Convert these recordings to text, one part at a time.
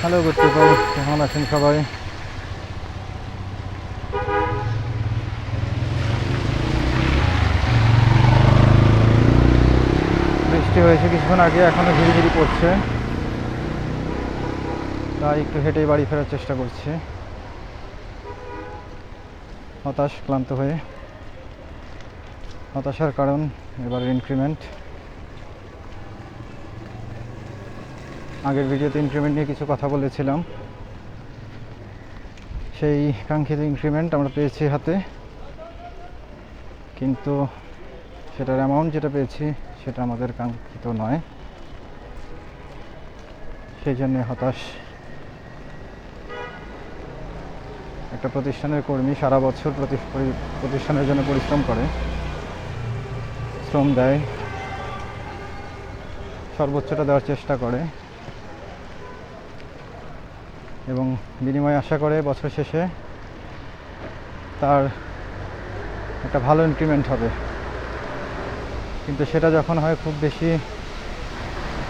Hello good people কেমন আছেন সবাই? বৃষ্টি হয়েছে কিছুক্ষণ আগে, এখনও ঝিরিঝিরি পড়ছে তাই একটু হেঁটেই বাড়ি ফেরার চেষ্টা করছি। হতাশ, ক্লান্ত হয়ে। হতাশার কারণ, এবার ইনক্রিমেন্ট আগের ভিডিওতে ইনক্রিমেন্ট নিয়ে কিছু কথা বলেছিলাম। সেই কাঙ্ক্ষিত ইনক্রিমেন্ট আমরা পেয়েছি হাতে। কিন্তু সেটার অ্যামাউন্ট যেটা পেয়েছি, সেটা আমাদের কাঙ্ক্ষিত নয়। সেই জন্যে হতাশ। একটা প্রতিষ্ঠানের কর্মী সারা বছর প্রতি- প্রতিষ্ঠানের জন্য পরিশ্রম করে, শ্রম দেয়, সর্বোচ্চটা দেওয়ার চেষ্টা করে। এবং বিনিময়ে আশা করে বছর শেষে তার একটা ভালো ইনক্রিমেন্ট হবে। কিন্তু সেটা যখন হয় খুব বেশি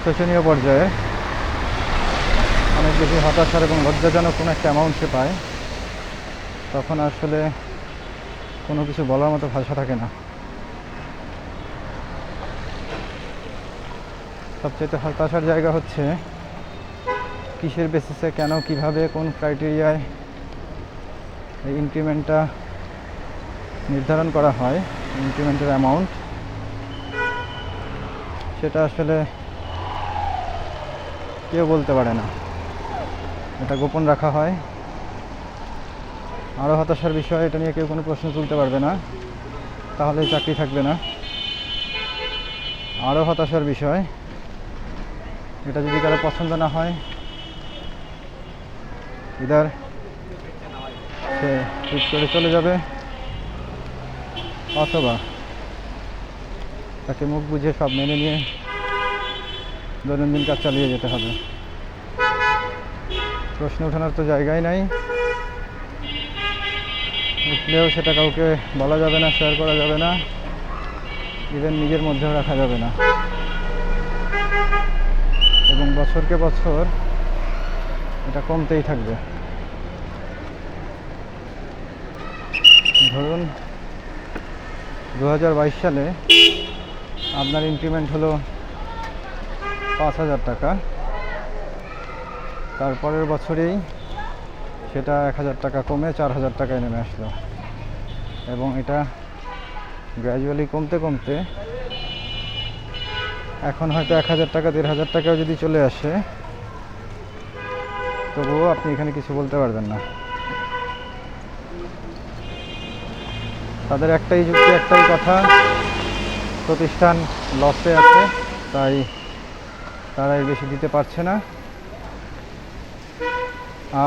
শোচনীয় পর্যায়ে, অনেক বেশি হতাশার এবং লজ্জাজনক কোনো একটা অ্যামাউন্ট সে পায়, তখন আসলে কোনো কিছু বলার মতো ভাষা থাকে না। সবচেয়ে হতাশার জায়গা হচ্ছে কিসের বেসিসে কেন, কীভাবে, কোন ক্রাইটেরিয়ায় এই ইনক্রিমেন্টটা নির্ধারণ করা হয় ইনক্রিমেন্টের অ্যামাউন্ট সেটা আসলে কেউ বলতে পারে না। এটা গোপন রাখা হয়। আরও হতাশার বিষয়, এটা নিয়ে কেউ কোনো প্রশ্ন তুলতে পারবে না। তাহলে চাকরি থাকবে না। আরও হতাশার বিষয়, এটা যদি কারও পছন্দ না হয় ইদার সে ঠিক করে চলে যাবে। অথবা তাকে মুখ বুঝে সব মেনে নিয়ে দৈনন্দিন কাজ চালিয়ে যেতে হবে। প্রশ্ন ওঠানোর তো জায়গাই নাই। উঠলেও সেটা কাউকে বলা যাবে না শেয়ার করা যাবে না। ইভেন নিজের মধ্যেও রাখা যাবে না। এবং বছরকে বছর এটা কমতেই থাকবে। ধরুন দু হাজার বাইশ সালে আপনার ইনক্রিমেন্ট হলো পাঁচ হাজার টাকা। তারপরের বছরেই সেটা এক হাজার টাকা কমে চার হাজার টাকায় নেমে আসলো। এবং এটা গ্র্যাজুয়ালি কমতে কমতে এখন হয়তো এক হাজার টাকা, দেড় হাজার টাকাও যদি চলে আসে তবুও আপনি এখানে কিছু বলতে পারবেন না। তাদের একটাই যুক্তি, একটাই কথা, প্রতিষ্ঠান লসে আছে, তাই তারা এর বেশি দিতে পারছে না।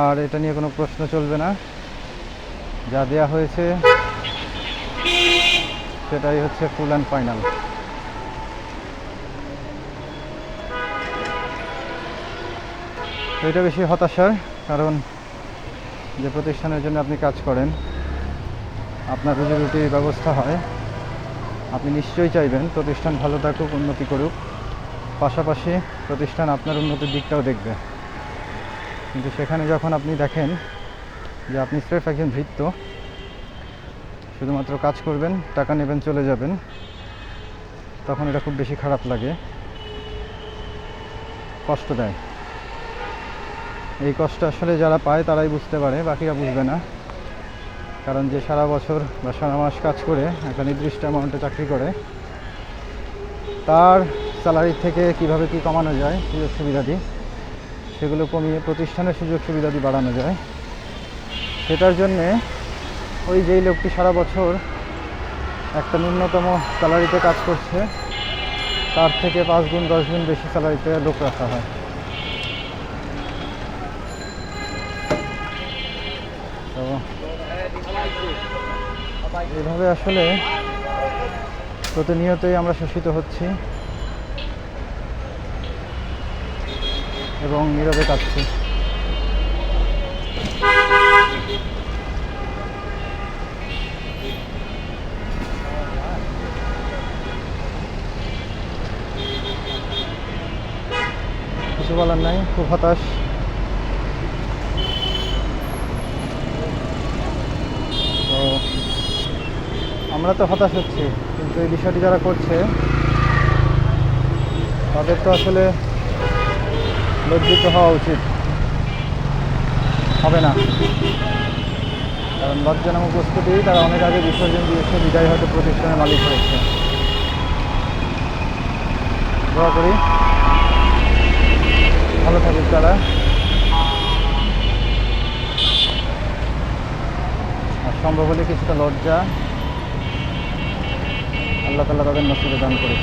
আর এটা নিয়ে কোনো প্রশ্ন চলবে না। যা দেয়া হয়েছে, সেটাই হচ্ছে ফুল অ্যান্ড ফাইনাল। তো এটা বেশি হতাশার কারণ যে প্রতিষ্ঠানের জন্য আপনি কাজ করেন, আপনার রুজি রুটির ব্যবস্থা হয়, আপনি নিশ্চয়ই চাইবেন প্রতিষ্ঠান ভালো থাকুক, উন্নতি করুক। পাশাপাশি প্রতিষ্ঠান আপনার উন্নতির দিকটাও দেখবে। কিন্তু সেখানে যখন আপনি দেখেন যে আপনি স্রেফ একজন ভৃত্য, শুধুমাত্র কাজ করবেন, টাকা নেবেন, চলে যাবেন, তখন এটা খুব বেশি খারাপ লাগে, কষ্ট দেয়। এই কষ্ট আসলে যারা পায় তারাই বুঝতে পারে, বাকিরা বুঝবে না। কারণ যে সারা বছর বা সারা মাস কাজ করে একটা নির্দিষ্ট অ্যামাউন্টে চাকরি করে, তার স্যালারি থেকে কীভাবে কি কমানো যায়, সুযোগ সুবিধাদি সেগুলো কমিয়ে প্রতিষ্ঠানের সুযোগ সুবিধাদি বাড়ানো যায়। সেটার জন্যে ওই যেই লোকটি সারা বছর একটা ন্যূনতম স্যালারিতে কাজ করছে, তার থেকে পাঁচ গুণ, দশ গুণ বেশি স্যালারিতে লোক রাখা হয়। তো এভাবে আসলে প্রতিনিয়তই আমরা শোষিত হচ্ছি এবং নীরবে কাটছি কিছু বলার নাই, খুব হতাশ। আমরা তো হতাশ হচ্ছি, কিন্তু এই বিষয়টি যারা করছে, তাদের তো আসলে লজ্জিত হওয়া উচিত। হবে না। কারণ লজ্জানামক বস্তুটি তারা অনেক আগে বিসর্জন দিয়েছে, বিদায় হয়তো প্রতিষ্ঠানের মালিক হয়েছে। দোয়া করি। ভালো থাকুক তারা। সম্ভব হলে কিছুটা লজ্জা আল্লাহ তালা তাদের নসিবে দান করে